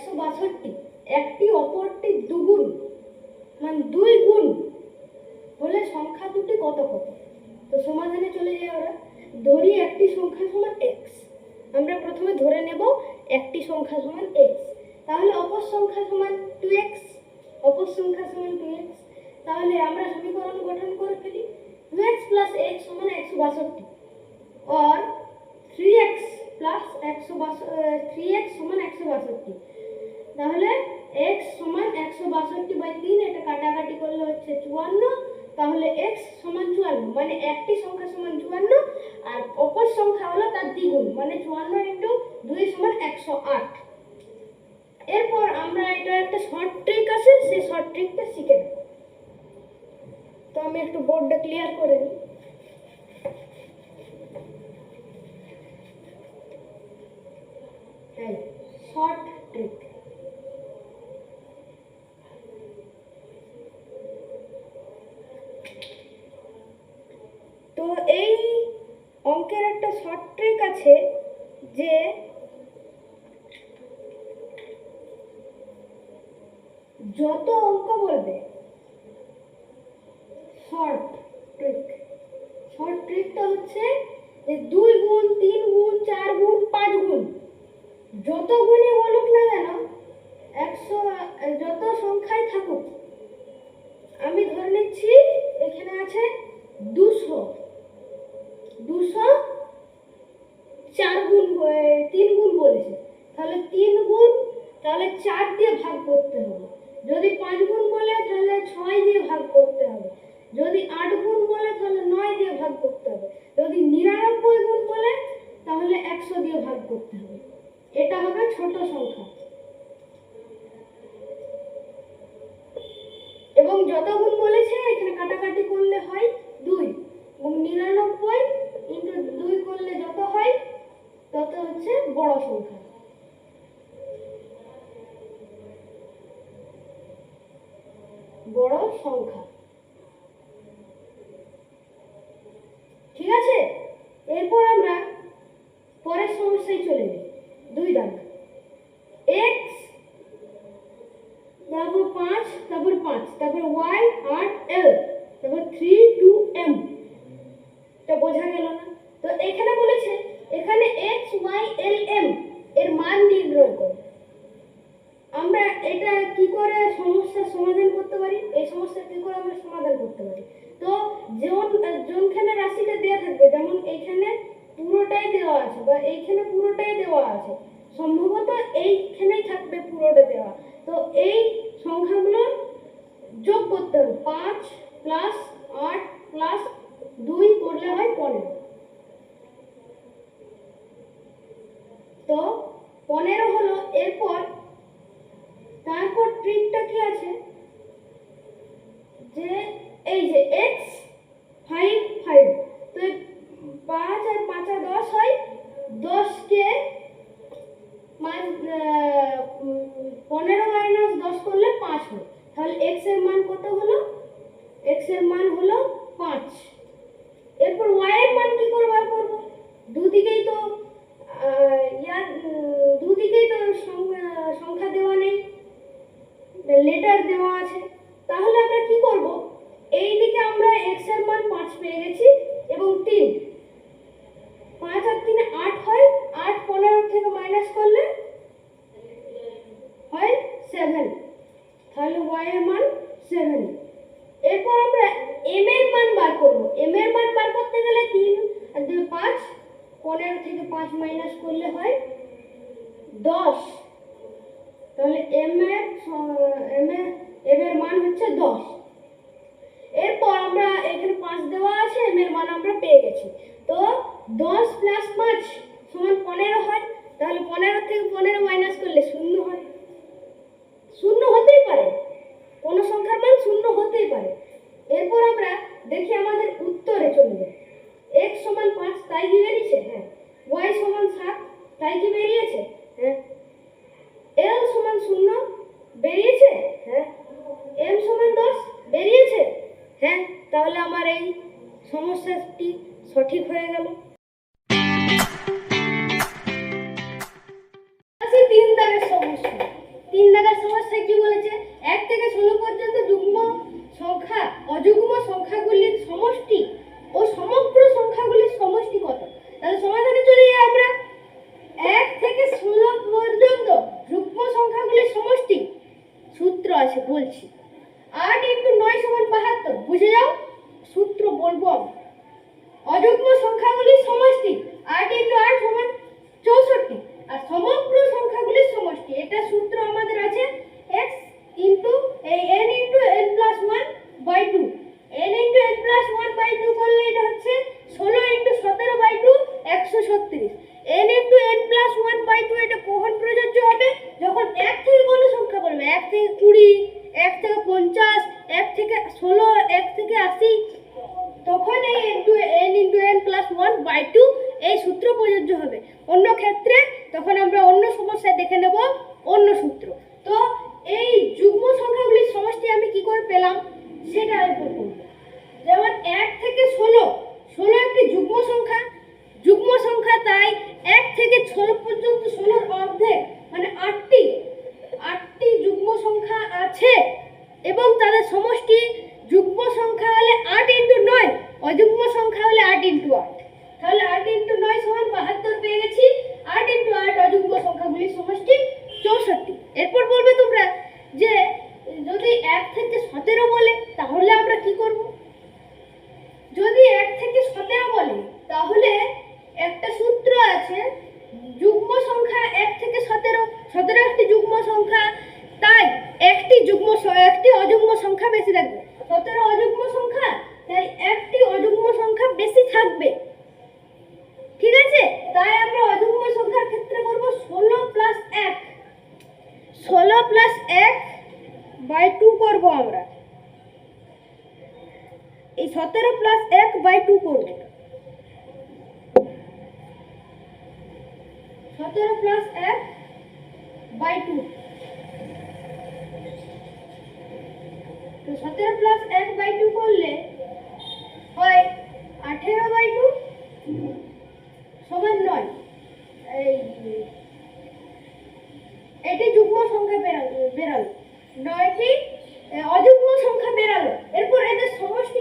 একশো বাষট্টি, একটি অপরটি দুগুণ মানে দুই গুণ হলে সংখ্যা দুটি কত কত? তো সমাধানে চলে যাই আমরা ধরি একটি সংখ্যা সমান এক্স আমরা প্রথমে ধরে নেব একটি সংখ্যা সমান এক্স তাহলে অপর সংখ্যা সমান টু এক্স অপর সংখ্যা সমান টু এক্স তাহলে আমরা সমীকরণ গঠন করে ফেলি। টু এক্স প্লাস এক্স সমান একশো বাষট্টি और থ্রি এক্স প্লাস একশো থ্রি এক্স সমান একশো বাষট্টি। তাহলে এক্স সমান একশো বাষট্টি বাই তিন, এটা কাটাকাটি করলে হচ্ছে চুয়ান্ন। তাহলে এক্স সমান চুয়ান্ন মানে একটি সংখ্যা সমান চুয়ান্ন, আর অপর সংখ্যা হলো তার দ্বিগুণ মানে চুয়ান্ন ইন্টু দুই সমান একশো আট। এরপর আমরা এটা একটা শর্ট ট্রিক আছে, সেই শর্ট ট্রিকটা শিখে নেব। তো আমি একটু বোর্ডটা ক্লিয়ার করে নিই। শর্ট ট্রিক তো এই অঙ্কের একটা শর্ট ট্রিক আছে যে যত অঙ্ক বলবে শর্ট ট্রিক শর্ট ট্রিকটা হচ্ছে যে দুই গুণ, তিন গুণ, চার গুণ, পাঁচ গুণ। যত গুণই বলুক না কেন, একশো, যত সংখ্যায় থাকুক, আমি ধরে নিচ্ছি এখানে আছে দুশো দুশো চার গুণ ব- তিন গুণ বলেছে তাহলে তিন গুণ তাহলে চার দিয়ে ভাগ করতে হবে যদি পাঁচ গুণ বলে তাহলে ছয় দিয়ে ভাগ করতে হবে যদি আট গুণ বলে তাহলে নয় দিয়ে ভাগ করতে হবে যদি নিরানব্বই গুণ বলে তাহলে একশো দিয়ে ভাগ করতে হবে। এটা হবে ছোট সংখ্যা। এবং যত গুণ বলেছে, এখানে কাটাকাটি করলে হয় দুই। এবং নিরানব্বই ইন্টু দুই করলে যত হয়, তত হচ্ছে বড় সংখ্যা। বড় সংখ্যা ঠিক আছে এরপর আমরা পরের সমস্যায় চলে যাই দুই দাগ এক্স তারপর পাঁচ তারপর পাঁচ তারপর ওয়াই আট এল তারপর থ্রি টু এম তো গেল। না তো এখানে বলেছে, এখানে এক্স ওয়াই এল এম এর মান নির্ণয় করো। আমরা এটা কি করে সমস্যার সমাধান করতে পারি? এই সমস্যা কি করে আমরা সমাধান করতে পারি? তো যেমন যোনখানে রাশিটা দেওয়া থাকবে, যেমন এইখানে পুরোটাই দেওয়া আছে বা এইখানে পুরোটাই দেওয়া আছে, সম্ভবত এইখানেই থাকবে পুরোটা দেওয়া। তো এই সংখ্যাগুলোর যোগ করতে হবে, পাঁচ প্লাস আট প্লাস দুই করলে হয় পনেরো। তো পনেরো হলো, এরপর তারপর ট্রিকটা কি আছে? যে, এই যে এক্স ফাইভ ফাইভ তো এই পাঁচ আর পাঁচা দশ হয় দশকে মাইন- আহ, উম, পনেরো মাইনাস দশ করলে পাঁচ হয় তাহলে এক্সের মান কত হলো এক্সের মান হলো পাঁচ এরপর ওয়াই এর মান কি করে বার করব দুদিকেই তো আহ, ইয়ার উম, দুদিকেই তো সং- সংখ্যা দেওয়া নেই লেটার দেওয়া আছে তাহলে আমরা কি করব এই দিকে আমরা এক্সের মান পাঁচ পেয়ে গেছি এবং তিন পাঁচ আর তিনে আট হয় আট পনেরো থেকে মাইনাস করলে হয় সেভেন তাহলে ওয়াই এর মান সেভেন এরপর আমরা এম এর মান বার করব এম এর মান বার করতে গেলে তিন আর দুই পাঁচ পনেরো থেকে পাঁচ মাইনাস করলে হয় দশ তাহলে এম এর এম এর এম এর মান হচ্ছে দশ। এরপর আমরা এখানে পাঁচ দেওয়া আছে এম এর মান আমরা পেয়ে গেছি। তো দশ প্লাস পাঁচ সমান পনেরো হয়, তাহলে পনেরো থেকে পনেরো মাইনাস করলে শূন্য হয়। শূন্য হতেই পারে। কোনো সংখ্যার মান শূন্য হতেই পারে। আছে বলছি। আট ইন্টু নয় সমান বাহাত্তর বুঝে যাও? বাই টু এই সূত্র প্রযোজ্য হবে। অন্য ক্ষেত্রে তখন আমরা অন্য সমস্যায় দেখে নেব অন্য সূত্র। তো কি করব? যদি এক থেকে সতেরো বলে, তাহলে একটা সূত্র আছে, যুগ্ম সংখ্যা এক থেকে সতেরো সতেরো একটি যুগ্ম সংখ্যা, তাই একটি যুগ্ম একটি অযুগ্ম সংখ্যা বেশি থাকবে। সতেরো অযুগ্ম সংখ্যা, তাই একটি অযুগ্ম সংখ্যা বেশি থাকবে। ঠিক আছে? তাই আমরা অযুগ্ম সংখ্যার ক্ষেত্রে করব ষোলো প্লাস এক। ষোলো প্লাস এক বাই টু করব আমরা। এই সতেরো প্লাস এক বাই টু করব। সতেরো প্লাস এক বাই টু তো সতেরো প্লাস এক বাই টু করলে হয় আঠেরো বাই টু সমান নয়। এই এটি যুগ্ম সংখ্যা বেরাল, বেরালো। নয়টি অযুগ্ম সংখ্যা বেরালো। এরপর এদের সমষ্টি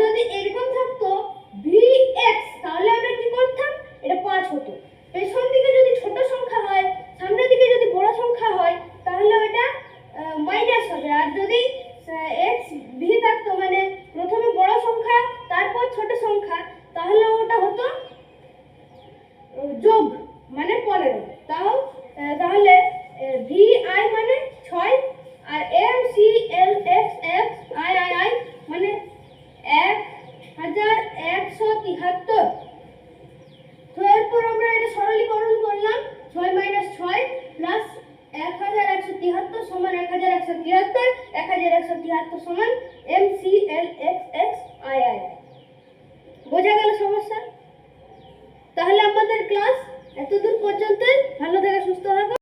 যদি এরকম থাকতো ভি এক্স তাহলে আমরা কি করতাম? এটা পাঁচ হতো। পেছন দিকে যদি ছোট সংখ্যা হয়, সামনের দিকে যদি বড় সংখ্যা হয়, তাহলে ওটা মাইনাস হবে। আর যদি এক্স ভি থাকতো মানে প্রথমে বড় সংখ্যা, তারপর ছোট সংখ্যা, তাহলে ওটা হতো, যোগ মানে পনেরো। তাও তাহলে ভি আই মানে ছয়, আর M C L X X I I I মানে এক হাজার একশো তিহাত্তর। তো পর আমরা এটা সরলীকরণ করলাম। ছয় মাইনাস ছয় প্লাস এক হাজার একশো তিহাত্তর সমান এক হাজার একশো তিয়াত্তর এক হাজার একশো তিয়াত্তর সমান M C L X X I I বোঝা গেল সমস্যা? তাহলে আমাদের ক্লাস এতদূর পর্যন্ত ভালো থেকে, সুস্থ থাকো।